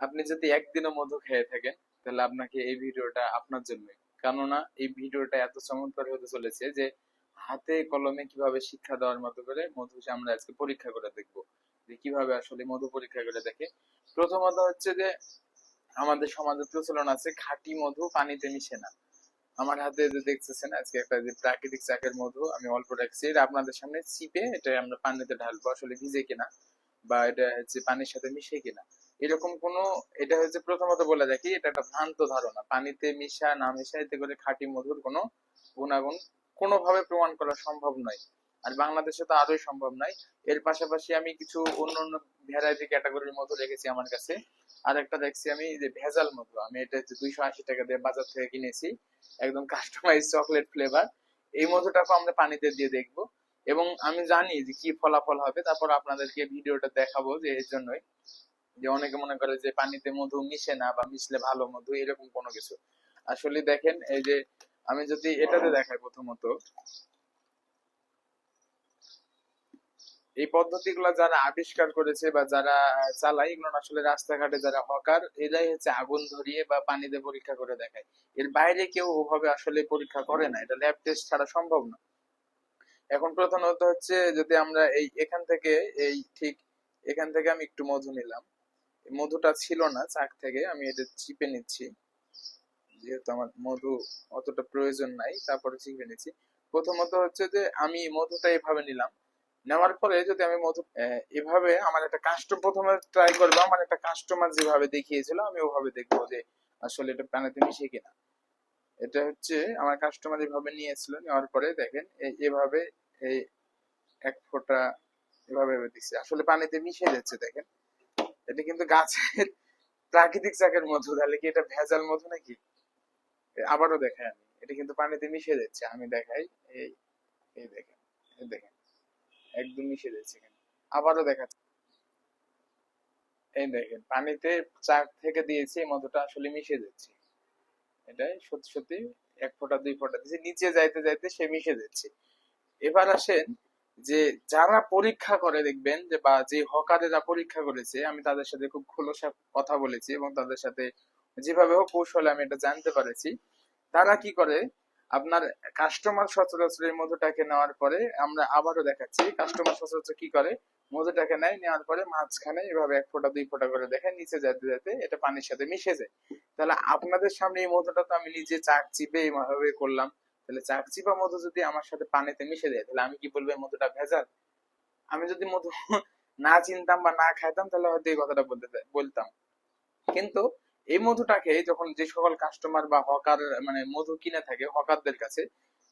আপনি যদি একদিনও মধু খেয়ে থাকেন, তাহলে আপনাকে এই ভিডিওটা আপনার জন্যই। কেননা, এই ভিডিওটা এত চমৎকার হতে চলেছে যে, হাতে কলমে কীভাবে শিক্ষা দেওয়ার মতো করে মধু আমরা আজকে পরীক্ষা করে দেখব। যে কীভাবে আসলে মধু পরীক্ষা করে দেখে। প্রথমত হচ্ছে যে, আমাদের সমাজে প্রচলন আছে, খাঁটি মধু পানিতে মিশে না। আমার হাতে যে দেখতেছেন, আজকে একটা যে প্রাকৃতিক চাকের মধু, আমি অল্প রাখছি। এটা আপনাদের সামনে চিপে, এটা আমরা পানিতে ঢালবো। আসলে ভিজে কিনা, বা এটা হচ্ছে পানির সাথে মিশে কিনা। এরকম কোনো, এটা হচ্ছে প্রথমত বলে রাখি, এটা একটা ভ্রান্ত ধারণা। পানিতে মিশা, না মিশা এতে করে খাঁটি মধুর কোনো গুণাগুণ কোনোভাবে প্রমাণ করা সম্ভব নয়। আর বাংলাদেশে তো আরোই সম্ভব নয়। এর পাশাপাশি আমি কিছু অন্য অন্য ভ্যারাইটি ক্যাটাগরির মধু রেখেছি আমার কাছে। আর একটা দেখছি আমি যে ভেজাল মধু। আমি এটা হচ্ছে দুইশো আশি টাকা দিয়ে বাজার থেকে কিনেছি। একদম কাস্টমাইজ চকলেট ফ্লেভার এই মধুটাকে আমরা পানিতে দিয়ে দেখব। এবং আমি জানি যে কি ফলাফল হবে। তারপর আপনাদেরকে ভিডিওটা দেখাবো যে এর জন্যই। যে অনেকে মনে করে যে পানিতে মধু মিশে না বা মিশলে ভালো মধু, এরকম কোনো কিছু। আসলে দেখেন, এই যে আমি যদি এটাতে দেখাই প্রথমত। এই পদ্ধতিগুলো যারা আবিষ্কার করেছে বা যারা চালায়, এগুলো আসলে রাস্তাঘাটে যারা হকার, এরাই হচ্ছে আগুন ধরিয়ে বা পানিতে পরীক্ষা করে দেখায়। এর বাইরে কেউ ওভাবে আসলে পরীক্ষা করে না। এটা ল্যাব টেস্ট ছাড়া সম্ভব না। এখন প্রধানত হচ্ছে যদি আমরা এই এখান থেকে, এই ঠিক এখান থেকে আমি একটু মধু নিলাম। মধুটা ছিল না, চাক থেকে। আমি এটা চিপে নিচ্ছি। যেহেতু আমার মধু অতটা প্রয়োজন নাই, তারপরে চিপে নিচ্ছি। প্রথমত হচ্ছে যে, আমি মধুটা এভাবে নিলাম। নেওয়ার পরে যদি আমি মধু এভাবে আমার একটা কাস্টম প্রথমে ট্রাই করব, আমার একটা কাস্টমার যেভাবে দেখিয়েছিল, আমি ওভাবে দেখব যে, আসলে এটা পানিতে মিশে কিনা। এটা হচ্ছে আমার কাস্টমার এভাবে নিয়েছিল, নেওয়ার পরে দেখেন এভাবে এই এক ফোঁটা এভাবে দিচ্ছে আসলে পানিতে মিশে যাচ্ছে, দেখেন। এটা কিন্তু গাছের প্রাকৃতিক চাকের মধু, তাহলে কি এটা ভেজাল মধু নাকি? আবারও দেখাই আমি। এটা কিন্তু পানিতে মিশে যাচ্ছে আমি দেখাই। এই এই দেখেন দেখেন, একদম মিশে যাচ্ছে আবারও দেখাচ্ছি। এই দেখেন, পানিতে চাক থেকে দিয়েছি মধুটা আসলে মিশে যাচ্ছে এটাই সত্যি সত্যি এক ফোঁটা, দুই ফোঁটা দিয়েছি নিচে যাইতে যাইতে সে মিশে যাচ্ছে এবার আসেন যে যারা পরীক্ষা করে দেখবেন যে, বা যে হকারেরা পরীক্ষা করেছে, আমি তাদের সাথে খুব খোলসা কথা বলেছি এবং তাদের সাথে যেভাবে হোক কৌশলে আমি এটা জানতে পেরেছি। তারা কি করে? আপনার কাস্টমার সচরাচর এই মধুটাকে নেওয়ার পরে আমরা আবারও দেখাচ্ছি। কাস্টমার সচরাচর কি করে? মধুটাকে নেয়, নেওয়ার পরে মাঝখানে এভাবে এক ফোঁটা, দুই ফোঁটা করে দেখে, নিচে যেতে যেতে এটা পানির সাথে মিশে যায়। তাহলে আপনাদের সামনে এই মধুটা তো আমি নিজে চাক চিপে এইভাবে করলাম। তাহলে চাক চিপা মধু যদি আমার সাথে পানিতে মিশে যায়, তাহলে আমি কি বলব মধুটা ভেজাল? আমি যদি মধু না চিনতাম বা না খাইতাম, তাহলে হয়তো এই কথাটা বলতে বলতাম। কিন্তু এই মধুটাকে যখন যে সকল কাস্টমার বা হকার মানে মধু কিনে থাকে হকারদের কাছে,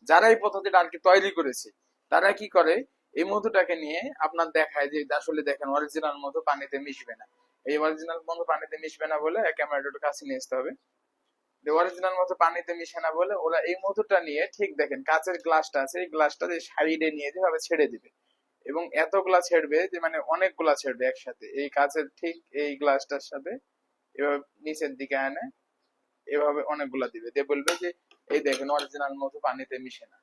যারা এই পদ্ধতিটা আর কি তৈরি করেছে, তারা কি করে? এই মধুটাকে নিয়ে আপনার দেখায় যে আসলে দেখেন অরিজিনাল মধু পানিতে মিশবে না। এই অরিজিনাল মধু পানিতে মিশবে না বলে ক্যামেরাটা একটু কাছে নিয়ে আসতে হবে। অরিজিনাল মধু পানিতে মিশে না বলে ওরা এই মধুটা নিয়ে ঠিক দেখেন, কাঁচের গ্লাসটা আছে, এই গ্লাসটা যে সাইডে নিয়ে যেভাবে ছেড়ে দিবে। এবং ছেড়বে যে মানে ছেড়বে একসাথে। এই কাঁচের ঠিক এই গ্লাসটার সাথে এভাবে নিচের দিকে আনে, এভাবে অনেকগুলা দিবে। দিয়ে বলবে যে, এই দেখেন অরিজিনাল মধু পানিতে মিশে না।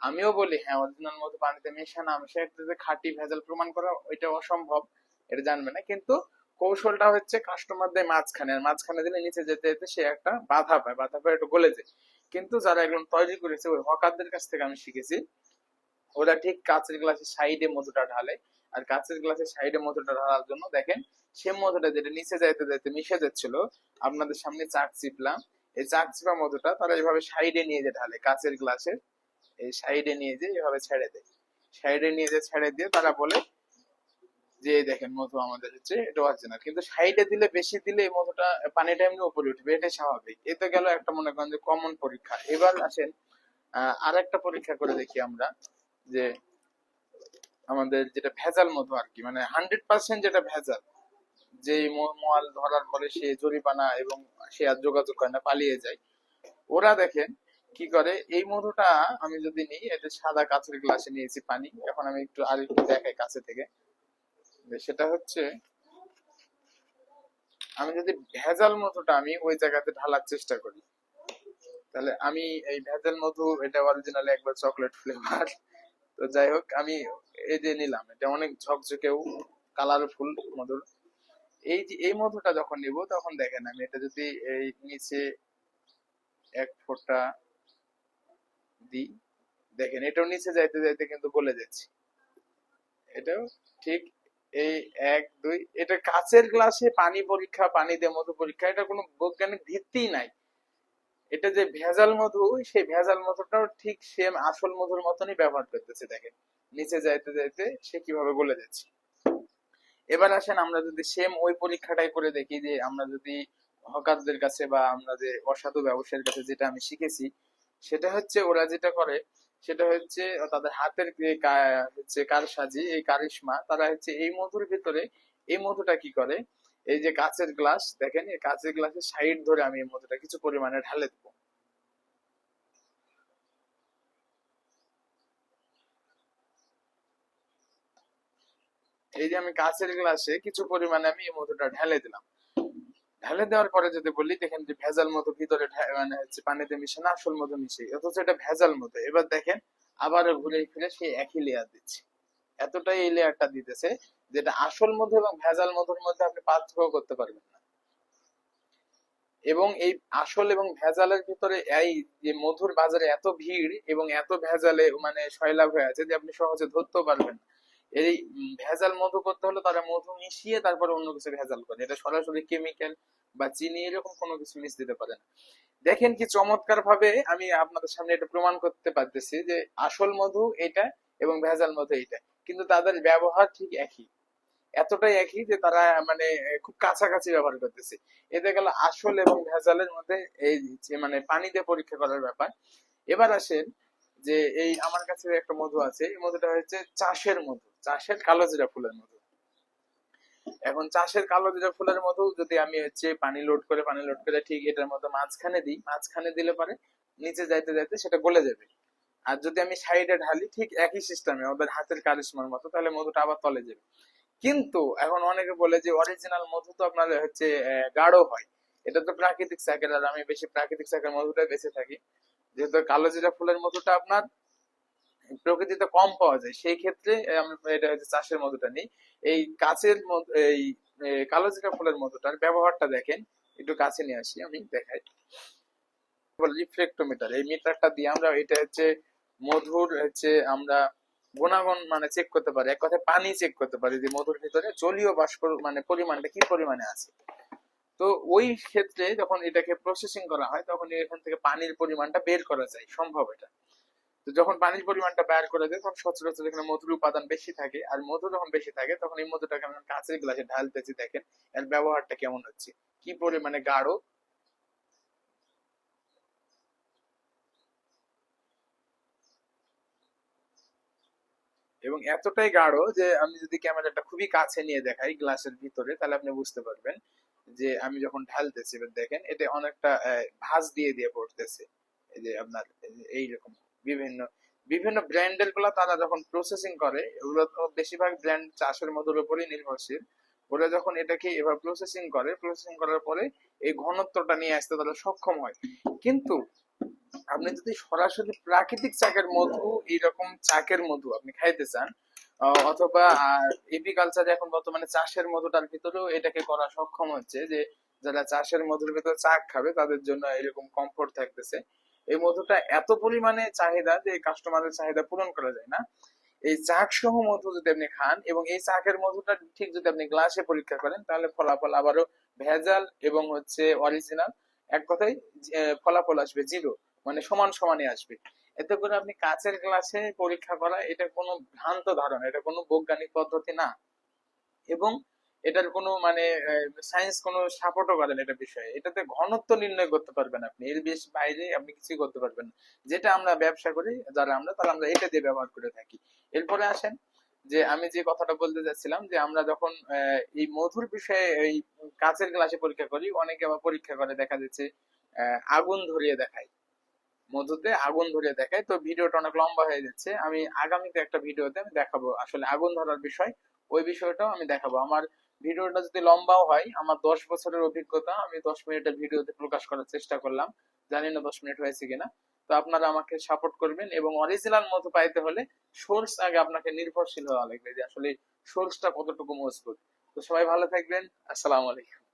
আমিও বলি হ্যাঁ অরিজিনাল মধু পানিতে মেশে না। মিশে একটা যে খাঁটি ভেজাল প্রমাণ করা, ওইটা অসম্ভব, এটা জানবে না। কিন্তু কৌশলটা হচ্ছে কাস্টমারদের মাঝখানে। মাঝখানে দিলে নিচে যেতে যেতে সে একটা বাধা পায় বাধা পায় একটু গলে যায়। কিন্তু যারা একদম তৈরি করেছে, ওই হকারদের কাছ থেকে আমি শিখেছি, ওরা ঠিক কাঁচের গ্লাসের সাইডে মধুটা ঢালে। আর কাঁচের গ্লাসের সাইডে মধুটা ঢালার জন্য দেখেন, সে মধুটা যেটা নিচে যাইতে যাইতে মিশে যাচ্ছিল, আপনাদের সামনে চাক চিপলাম। এই চাক চিপা মধুটা তারা এইভাবে সাইডে নিয়ে যে ঢালে, কাঁচের গ্লাসের। এই সাইডে নিয়ে যে এভাবে ছেড়ে দেয়। সাইডে নিয়ে যে ছেড়ে দিয়ে তারা বলে যে দেখেন মধু আমাদের হচ্ছে এটা অরিজিনাল কিন্তু সাইডে দিলে বেশি দিলে এই মধুটা পানিটা এমনি উপরে উঠবে এটাই স্বাভাবিক। এতে গেল একটা মনে করেন যে কমন পরীক্ষা। এবার আসেন আর একটা পরীক্ষা করে দেখি আমরা, যে আমাদের যেটা ভেজাল মধু আর কি মানে হান্ড্রেড পার্সেন্ট যেটা ভেজাল যে মাল ধরার পরে সে জরিমানা এবং সে আর যোগাযোগ করে না, পালিয়ে যায়। ওরা দেখেন কি করে, এই মধুটা আমি যদি নিই, এটা সাদা কাঁচের গ্লাসে নিয়েছি পানি, এখন আমি একটু আর একটু দেখাই কাছে থেকে। যে সেটা হচ্ছে, আমি যদি ভেজাল মধুটা আমি ওই জায়গাতে ঢালার চেষ্টা করি, তাহলে আমি এই ভেজাল মধু, এটা অরিজিনালি একবার চকলেট ফ্লেভার তো যাই হোক, আমি এই যে নিলাম, এটা অনেক ঝকঝকেও কালারফুল মধুর। এই যে, এই মধুটা যখন নিব, তখন দেখেন আমি এটা যদি এই নিচে এক ফোঁটা দিই, দেখেন এটাও নিচে যাইতে যাইতে কিন্তু গলে যাচ্ছে। এটাও ঠিক এই এক, দুই, এটা কাচের গ্লাসে পানি পরীক্ষা, পানি দিয়ে মধু পরীক্ষা, এটা কোনো বৈজ্ঞানিক ভিত্তিই নাই। এটা যে ভেজাল মধু, সেই ভেজাল মধুটাও ঠিক সেম আসল মধুর মতনই ব্যবহার করতেছে, দেখেন। নিচে যাইতে যাইতে সে কীভাবে গলে যাচ্ছে। এবার আসেন আমরা যদি সেম ওই পরীক্ষাটাই করে দেখি যে আমরা যদি হকারদের কাছে বা আমরা যে অসাধু ব্যবসায়ীর কাছে যেটা আমি শিখেছি, সেটা হচ্ছে ওরা যেটা করে সেটা হচ্ছে তাদের হাতের হচ্ছে কারসাজি, এই কারিশমা, তারা হচ্ছে এই মধুর ভিতরে এই মধুটা কি করে? এই যে কাচের গ্লাস, দেখেন, এই কাচের গ্লাসের সাইড ধরে আমি এই মধুটা কিছু পরিমাণে ঢালে দেবো। এই যে আমি কাচের গ্লাসে কিছু পরিমাণে আমি এই মধুটা ঢেলে দিলাম। ঢেলে দেওয়ার পরে যদি বলি, দেখেন যে ভেজাল মধু ভিতরে মানে হচ্ছে পানিতে মিশে না, আসল মধু মিশে। অথচ এটা ভেজাল মধু। এবার দেখেন আবার ঘুরে ফিরে সেই একই লেয়ার দিচ্ছে। এতটাই এই লেয়ারটা দিতেছে যেটা আসল মধু এবং ভেজাল মধুর মধ্যে আপনি পার্থক্য করতে পারবেন না। এবং এই আসল এবং ভেজালের ভিতরে এই যে মধুর বাজারে এত ভিড় এবং এত ভেজালে মানে সয়লাভ হয়ে আছে যে আপনি সহজে ধরতেও পারবেন না। এই ভেজাল মধু করতে হলে তারা মধু মিশিয়ে তারপরে অন্য কিছু ভেজাল করে। এটা সরাসরি কেমিক্যাল বা চিনি এরকম কোনো কিছু মিশ দিতে পারে না। দেখেন কি চমৎকার ভাবে আমি আপনাদের সামনে এটা প্রমাণ করতে পারতেছি যে আসল মধু এটা এবং ভেজাল মধু এটা কিন্তু তাদের ব্যবহার ঠিক একই। এতটাই একই যে তারা মানে খুব কাছাকাছি ব্যবহার করতেছে। এতে গেল আসল এবং ভেজালের মধ্যে এই যে মানে পানি দিয়ে পরীক্ষা করার ব্যাপার। এবার আসেন যে এই আমার কাছে একটা মধু আছে, এই মধুটা হচ্ছে চাষের মধু। চাষের কালো জিরা ফুলের মধু। এখন চাষের কালো জিরা ফুলের মধু যদি আমি হচ্ছে পানি লোড করে, পানি লোড করে ঠিক এটার মতো মাঝখানে দিই, মাঝখানে দিলে পরে নিচে যাইতে যাইতে সেটা গলে যাবে। আর যদি আমি সাইডে ঢালি, ঠিক একই সিস্টেমে ওদের হাতের কারিশমার মতো, তাহলে মধুটা আবার তলে যাবে। কিন্তু এখন অনেকে বলে যে অরিজিনাল মধু তো আপনার হচ্ছে গাঢ় হয়। এটা তো প্রাকৃতিক শাকের, আর আমি বেশি প্রাকৃতিক শাকের মধুটা বেঁচে থাকি। যেহেতু কালো জিরা ফুলের মধুটা আপনার প্রকৃতিতে কম পাওয়া যায়। সেই ক্ষেত্রে এটা হচ্ছে চাষের মধুটা নিই। এই কাছের এই কালো জিরা ফুলের মধুটার ব্যবহারটা দেখেন। একটু কাছে নিয়ে আসি, আমি দেখাই। রিফ্লেক্টোমিটার এই মিটারটা দিয়ে আমরা, এটা হচ্ছে মধুর হচ্ছে আমরা গুণাগুণ মানে চেক করতে পারি। এক কথায় পানি চেক করতে পারি যে মধুর ভিতরে জলীয় বাষ্প মানে পরিমাণটা কি পরিমাণে আছে। তো ওই ক্ষেত্রে যখন এটাকে প্রসেসিং করা হয়, তখন এখান থেকে পানির পরিমাণটা বের করা যায়, সম্ভব এটা। যখন পানির পরিমাণটা বের করে দেয়, তখন সচরাচর এখানে মধুর উপাদান বেশি থাকে। আর মধু যখন বেশি থাকে, তখন এই মধুটাকে আমরা কাঁচের গ্লাসে ঢালতেছি, দেখেন এর ব্যবহারটা কেমন হচ্ছে। কি পরিমাণে গাঢ়? এবং এতটাই গাঢ় যে আমি যদি ক্যামেরাটা খুবই কাছে নিয়ে দেখাই গ্লাসের ভিতরে, তাহলে আপনি বুঝতে পারবেন যে আমি যখন ঢালতেছি দেখেন, এটা অনেকটা ভাঁজ দিয়ে দিয়ে পড়তেছে। এই যে আপনার এইরকম বিভিন্ন বিভিন্ন ব্র্যান্ডেরগুলা তারা যখন প্রসেসিং করে, এগুলো তো বেশিরভাগ ব্র্যান্ড চাষের মধুর উপরই নির্ভরশীল। ওরা যখন এটাকে এবার প্রসেসিং করে প্রসেসিং করার পরে এই ঘনত্বটা নিয়ে আসতে তারা সক্ষম হয়। কিন্তু আপনি যদি সরাসরি প্রাকৃতিক চাকের মধু, এইরকম চাকের মধু আপনি খাইতে চান অথবা এপিকালচার এখন বর্তমানে চাষের মধুটার ভিতরেও এটাকে করা সক্ষম হচ্ছে যে, যারা চাষের মধুর ভিতরে চাক খাবে, তাদের জন্য এরকম কমফোর্ট থাকতেছে। এই মধুটা এত পরিমাণে চাহিদা যে কাস্টমারের চাহিদা পূরণ করা যায় না। এই চাক সহ মধু যদি আপনি খান এবং এই চাকের মধুটা ঠিক যদি আপনি গ্লাসে পরীক্ষা করেন, তাহলে ফলাফল আবারও ভেজাল এবং হচ্ছে অরিজিনাল এক কথায় ফলাফল আসবে জিরো মানে সমান সমানই আসবে। এতে করে আপনি কাচের গ্লাসে পরীক্ষা করা, এটা কোনো ভ্রান্ত ধারণা, এটা কোনো বৈজ্ঞানিক পদ্ধতি না। এবং এটার কোনো মানে সায়েন্স কোনো সাপোর্টও করে না এটা বিষয়ে। এটাতে ঘনত্ব নির্ণয় করতে পারবেন আপনি। এর বেশ বাইরে আপনি কিছুই করতে পারবেন না। যেটা আমরা ব্যবসা করি, যারা আমরা, তারা আমরা এটা দিয়ে ব্যবহার করে থাকি। এরপরে আসেন যে, আমি যে কথাটা বলতে যাচ্ছিলাম যে, আমরা যখন এই মধুর বিষয়ে, এই কাঁচের গ্লাসে পরীক্ষা করি, অনেকে আবার পরীক্ষা করে, দেখা যাচ্ছে আগুন ধরিয়ে দেখায়। মধুতে আগুন ধরিয়ে দেখায়। তো ভিডিওটা অনেক লম্বা হয়ে যাচ্ছে। আমি আগামীতে একটা ভিডিওতে আমি দেখাবো আসলে আগুন ধরার বিষয়। ওই বিষয়টাও আমি দেখাবো। আমার ভিডিওটা যদি লম্বাও হয়, আমার দশ বছরের অভিজ্ঞতা, আমি দশ মিনিটের ভিডিওতে প্রকাশ করার চেষ্টা করলাম। জানি না দশ মিনিট হয়েছে কিনা। তো আপনারা আমাকে সাপোর্ট করবেন এবং অরিজিনাল মতো পাইতে হলে সোর্স আগে আপনাকে নির্ভরশীল হওয়া লাগবে যে আসলে সোর্সটা কতটুকু মজবুত। তো সবাই ভালো থাকবেন। আসসালামু আলাইকুম।